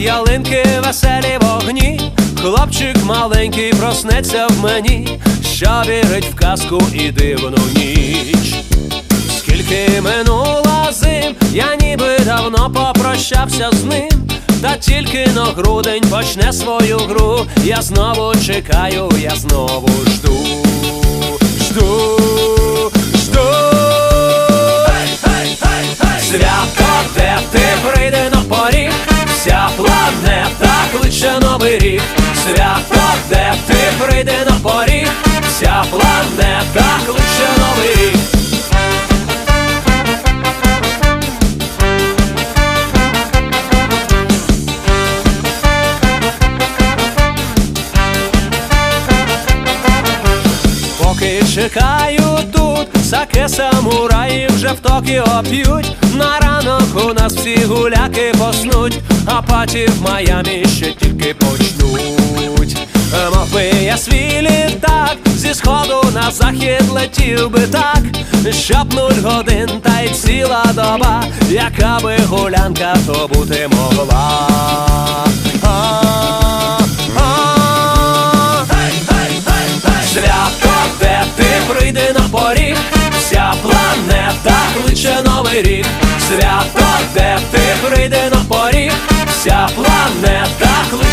ялинки, веселі вогні, хлопчик маленький проснеться в мені, що вірить в казку і дивну ніч. Скільки минуло зим, я ніби давно попрощався з ним. Та тільки на грудень почне свою гру. Я знову чекаю, я знову жду, Чекаю тут, саке самураї вже в Токіо п'ють. На ранок у нас всі гуляки поснуть, а паті в Майамі ще тільки почнуть. Мов би я свій літак зі сходу на захід летів би так, щоб нуль годин та й ціла доба, яка би гулянка то бути могла. Де ти прийди на поріг, вся планета кличе новий рік. Свято, де ти прийди на поріг, вся планета кличе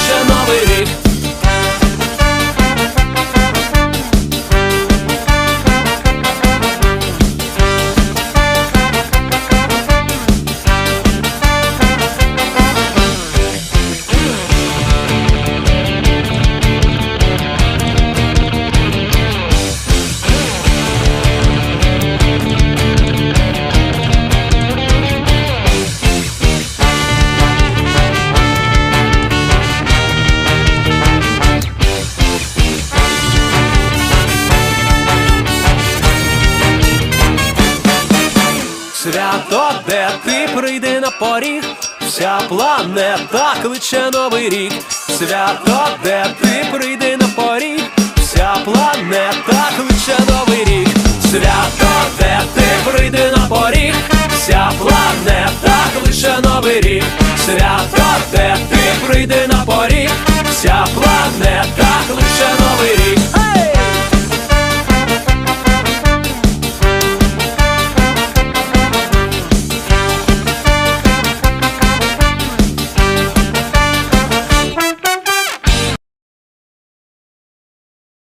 Свято, де ти прийди на поріг, вся планета кличе новий рік. Свято, де ти прийди на поріг, вся планета кличе новий рік. Свято, де ти прийди на поріг, вся планета кличе новий рік. Свято, де ти прийди на поріг, вся планета